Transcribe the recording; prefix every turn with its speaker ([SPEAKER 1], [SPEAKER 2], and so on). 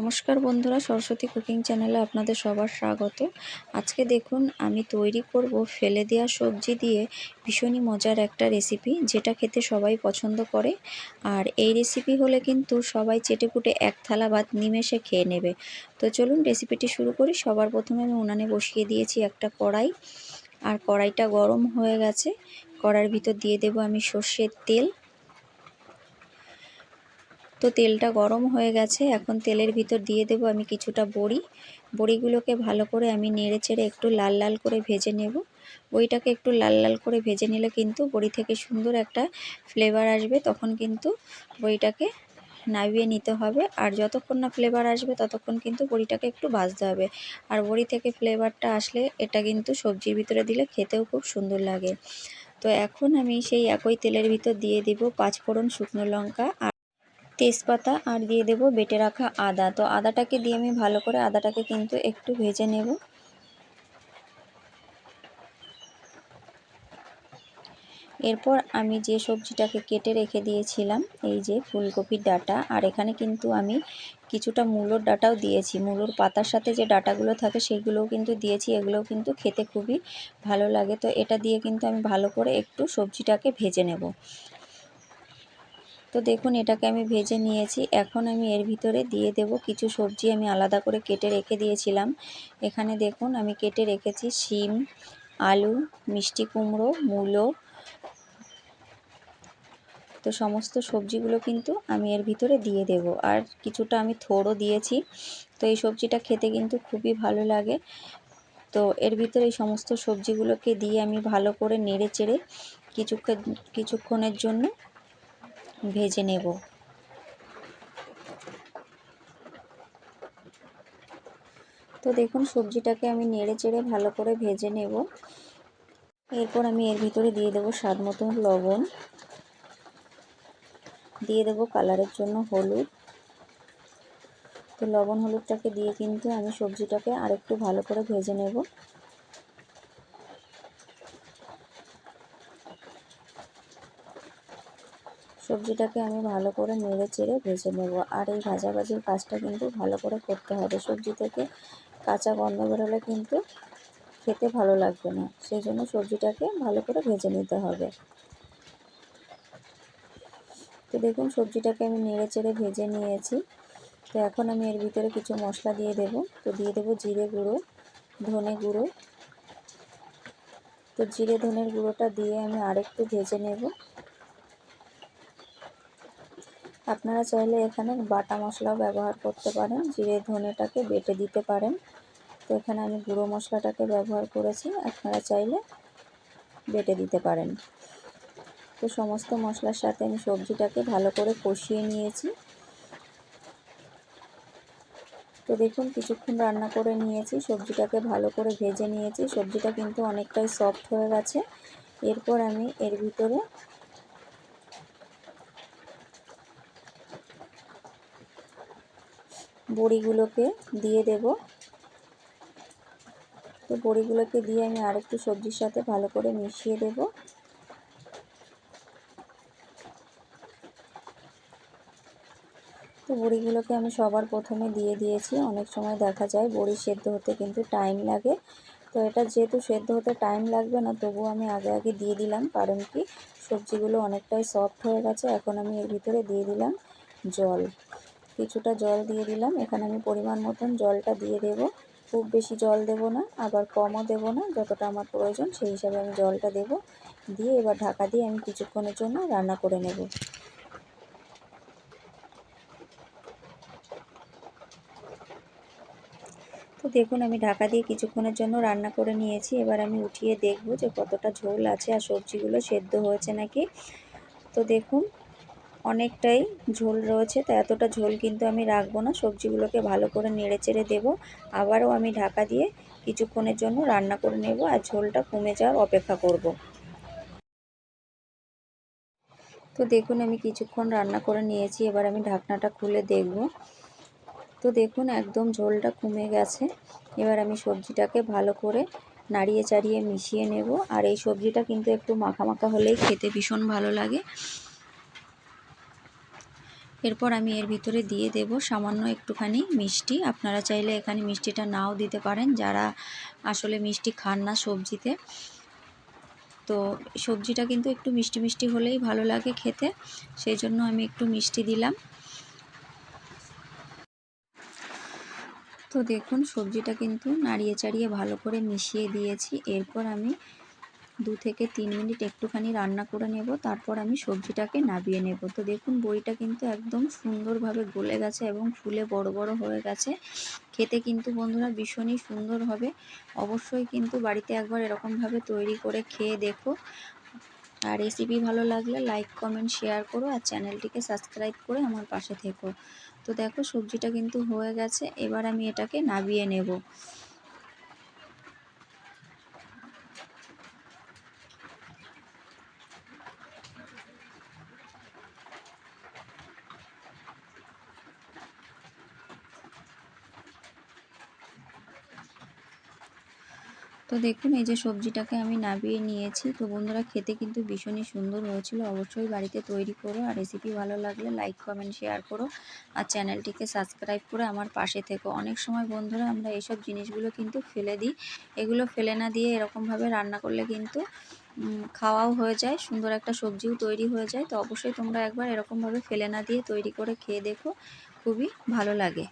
[SPEAKER 1] নমস্কার বন্ধুরা, সরস্বতী কুকিং চ্যানেলে আপনাদের সবার স্বাগত। আজকে দেখুন, আমি তৈরি করব ফেলে দেওয়া সবজি দিয়ে ভীষণই মজার একটা রেসিপি, যেটা খেতে সবাই পছন্দ করে। আর এই রেসিপি হলে কিন্তু সবাই চেটেপুটে এক থালা ভাত নিমেষে খেয়ে নেবে। তো চলুন রেসিপিটি শুরু করি। সবার প্রথমে আমি উনানে বসিয়ে দিয়েছি একটা কড়াই। আর কড়াইটা গরম হয়ে গেছে। কড়ার ভিতর দিয়ে দেব আমি সর্ষের তেল। তো তেলটা গরম হয়ে গেছে, এখন তেলের ভিতর দিয়ে দেব আমি কিছুটা বড়ি। বড়িগুলোকে ভালো করে আমি নেড়ে চেড়ে একটু লাল লাল করে ভেজে নেব। বড়িটাকে একটু লাল লাল করে ভেজে নিলে কিন্তু বড়ি থেকে সুন্দর একটা ফ্লেভার আসবে, তখন কিন্তু বড়িটাকে নামিয়ে নিতে হবে। আর যতক্ষণ না ফ্লেভার আসবে, ততক্ষণ কিন্তু বড়িটাকে একটু ভাজতে হবে। আর বড়ি থেকে ফ্লেভারটা আসলে এটা কিন্তু সবজির ভিতরে দিলে খেতেও খুব সুন্দর লাগে। তো এখন আমি সেই একই তেলের ভিতর দিয়ে দিব পাঁচফোড়ন শুকনো লঙ্কা আর তেজপাতা আর দিয়ে দেব বেটে রাখা আদা। তো আদাটাকে দিয়ে আমি ভালো করে আদাটাকে কিন্তু একটু ভেজে নেব। এরপর আমি যে সবজিটাকে কেটে রেখে দিয়েছিলাম, এই যে ফুলকপির ডাটা, আর এখানে কিন্তু আমি কিছুটা মূলোর ডাটাও দিয়েছি। মূলোর পাতার সাথে যে ডাটাগুলো থাকে সেগুলোও কিন্তু দিয়েছি, এগুলোও কিন্তু খেতে খুবই ভালো লাগে। তো এটা দিয়ে কিন্তু আমি ভালো করে একটু সবজিটাকে ভেজে নেব। তো দেখুন, এটাকে আমি ভেজে নিয়েছি। এখন আমি এর ভিতরে দিয়ে দেব কিছু সবজি। আমি আলাদা করে কেটে রেখে দিয়েছিলাম। এখানে দেখুন, আমি কেটে রেখেছি শিম, আলু, মিষ্টি কুমড়ো, মূলো। তো সমস্ত সবজিগুলো কিন্তু আমি এর ভিতরে দিয়ে দেব। আর কিছুটা আমি থোড়ও দিয়েছি। তো এই সবজিটা খেতে কিন্তু খুবই ভালো লাগে। তো এর ভিতরে এই সমস্ত সবজিগুলোকে দিয়ে আমি ভালো করে নেড়ে চেড়ে কিছুক্ষণ, কিছুক্ষণের জন্য ভেজে নেব। তো দেখুন, সবজিটাকে আমি নেড়ে চেড়ে ভালো করে ভেজে নেব। এরপর আমি এর ভিতরে দিয়ে দেবো স্বাদ মতো লবণ। দিয়ে দেবো কালারের জন্য হলুদ। তো লবণ হলুদটাকে দিয়ে কিন্তু আমি সবজিটাকে আরেকটু ভালো করে ভেজে নেব। সবজিটাকে আমি ভালো করে নেড়ে চেড়ে ভেজে নেব। আর এই ভাজাভাজির কাজটা কিন্তু ভালো করে করতে হবে। সবজি থেকে কাঁচা গন্ধ বেরোলে কিন্তু খেতে ভালো লাগবে না। সেই জন্য সবজিটাকে ভালো করে ভেজে নিতে হবে। তো দেখুন, সবজিটাকে আমি নেড়ে চেড়ে ভেজে নিয়েছি। তো এখন আমি এর ভিতরে কিছু মশলা দিয়ে দেব। তো দিয়ে দেব জিরে গুঁড়ো, ধনে গুঁড়ো। তো জিরে, ধনের গুঁড়োটা দিয়ে আমি আরেকটু ভেজে নেব। আপনারা চাইলে এখানে বাটা মশলাও ব্যবহার করতে পারেন, জিরে ধনেটাকে বেটে দিতে পারেন। তো এখানে আমি গুঁড়ো মশলাটাকে ব্যবহার করেছি, আপনারা চাইলে বেটে দিতে পারেন। তো সমস্ত মশলার সাথে আমি সবজিটাকে ভালো করে কষিয়ে নিয়েছি। তো দেখুন, কিছুক্ষণ রান্না করে নিয়েছি, সবজিটাকে ভালো করে ভেজে নিয়েছি। সবজিটা কিন্তু অনেকটাই সফট হয়ে গেছে। এরপর আমি এর ভিতরে বড়িগুলোকে দিয়ে দেব। তো বড়িগুলোকে দিয়ে আমি আরেকটু সবজির সাথে ভালো করে মিশিয়ে দেব। তো বড়িগুলোকে আমি সবার প্রথমে দিয়ে দিয়েছি। অনেক সময় দেখা যায় বড়ি সেদ্ধ হতে কিন্তু টাইম লাগে। তো এটা যেহেতু সেদ্ধ হতে টাইম লাগবে না তবু আমি আগে আগে দিয়ে দিলাম। কারণ কি, সবজিগুলো অনেকটাই সফট হয়ে গেছে। এখন আমি এর ভিতরে দিয়ে দিলাম জল। কিছুটা জল দিয়ে দিলাম। এখানে আমি পরিমাণ মতন জলটা দিয়ে দেব। খুব বেশি জল দেব না, আবার কমও দেব না, যতটা আমার প্রয়োজন সেই হিসাবে আমি জলটা দেব। দিয়ে এবার ঢাকা দিয়ে আমি কিছুক্ষণের জন্য রান্না করে নেব। তো দেখুন, আমি ঢাকা দিয়ে কিছুক্ষণের জন্য রান্না করে নিয়েছি। এবার আমি উঠিয়ে দেখব যে কতটা ঝোল আছে আর সবজিগুলো সেদ্ধ হয়েছে নাকি। তো দেখুন অনেকটাই ঝোল রয়েছে, তো এতটা ঝোল কিন্তু আমি রাখব না। সবজিগুলোকে ভালো করে নেড়ে চেড়ে দেবো। আবারও আমি ঢাকা দিয়ে কিছুক্ষণের জন্য রান্না করে নেব আর ঝোলটা কমে যাওয়ার অপেক্ষা করব। তো দেখুন, আমি কিছুক্ষণ রান্না করে নিয়েছি, এবার আমি ঢাকনাটা খুলে দেখব। তো দেখুন, একদম ঝোলটা কমে গেছে। এবার আমি সবজিটাকে ভালো করে নাড়িয়ে চাড়িয়ে মিশিয়ে নেব। আর এই সবজিটা কিন্তু একটু মাখা মাখা হলেই খেতে ভীষণ ভালো লাগে। এরপর আমি এর ভিতরে দিয়ে দেব সামান্য একটুখানি মিষ্টি। আপনারা চাইলে এখানে মিষ্টিটা নাও দিতে পারেন, যারা আসলে মিষ্টি খান না সবজিতে। তো সবজিটা কিন্তু একটু মিষ্টি মিষ্টি হলেই ভালো লাগে খেতে সেই জন্য আমি একটু মিষ্টি দিলাম। তো দেখুন, সবজিটা কিন্তু নাড়িয়ে চাড়িয়ে ভালো করে মিশিয়ে দিয়েছি। এরপর আমি দু থেকে তিন মিনিট একটুখানি রান্না করে নেব, তারপর আমি সবজিটাকে নাবিয়ে নেব। তো দেখুন, বড়িটা কিন্তু একদম সুন্দরভাবে গলে গেছে এবং ফুলে বড় বড় হয়ে গেছে। খেতে কিন্তু বন্ধুরা ভীষণই সুন্দর হবে। অবশ্যই কিন্তু বাড়িতে একবার এরকমভাবে তৈরি করে খেয়ে দেখো। আর রেসিপি ভালো লাগলে লাইক কমেন্ট শেয়ার করো আর চ্যানেলটিকে সাবস্ক্রাইব করে আমার পাশে থেকো। তো দেখো, সবজিটা কিন্তু হয়ে গেছে। এবার আমি এটাকে নাবিয়ে নেব। তো দেখুন, এই যে সবজিটাকে আমি নাবিয়ে নিয়েছি। তো বন্ধুরা, খেতে কিন্তু ভীষণই সুন্দর হয়েছিল। অবশ্যই বাড়িতে তৈরি করো আর রেসিপি ভালো লাগলে লাইক কমেন্ট শেয়ার করো। আর চ্যানেলটিকে সাবস্ক্রাইব করে আমার পাশে থেকো। অনেক সময় বন্ধুরা, আমরা এইসব জিনিসগুলো কিন্তু ফেলে দিই। এগুলো ফেলে না দিয়ে এরকমভাবে রান্না করলে কিন্তু খাওয়াও হয়ে যায়, সুন্দর একটা সবজিও তৈরি হয়ে যায়। তো অবশ্যই তোমরা একবার এরকমভাবে ফেলে না দিয়ে তৈরি করে খেয়ে দেখো। খুবই ভালো লাগে।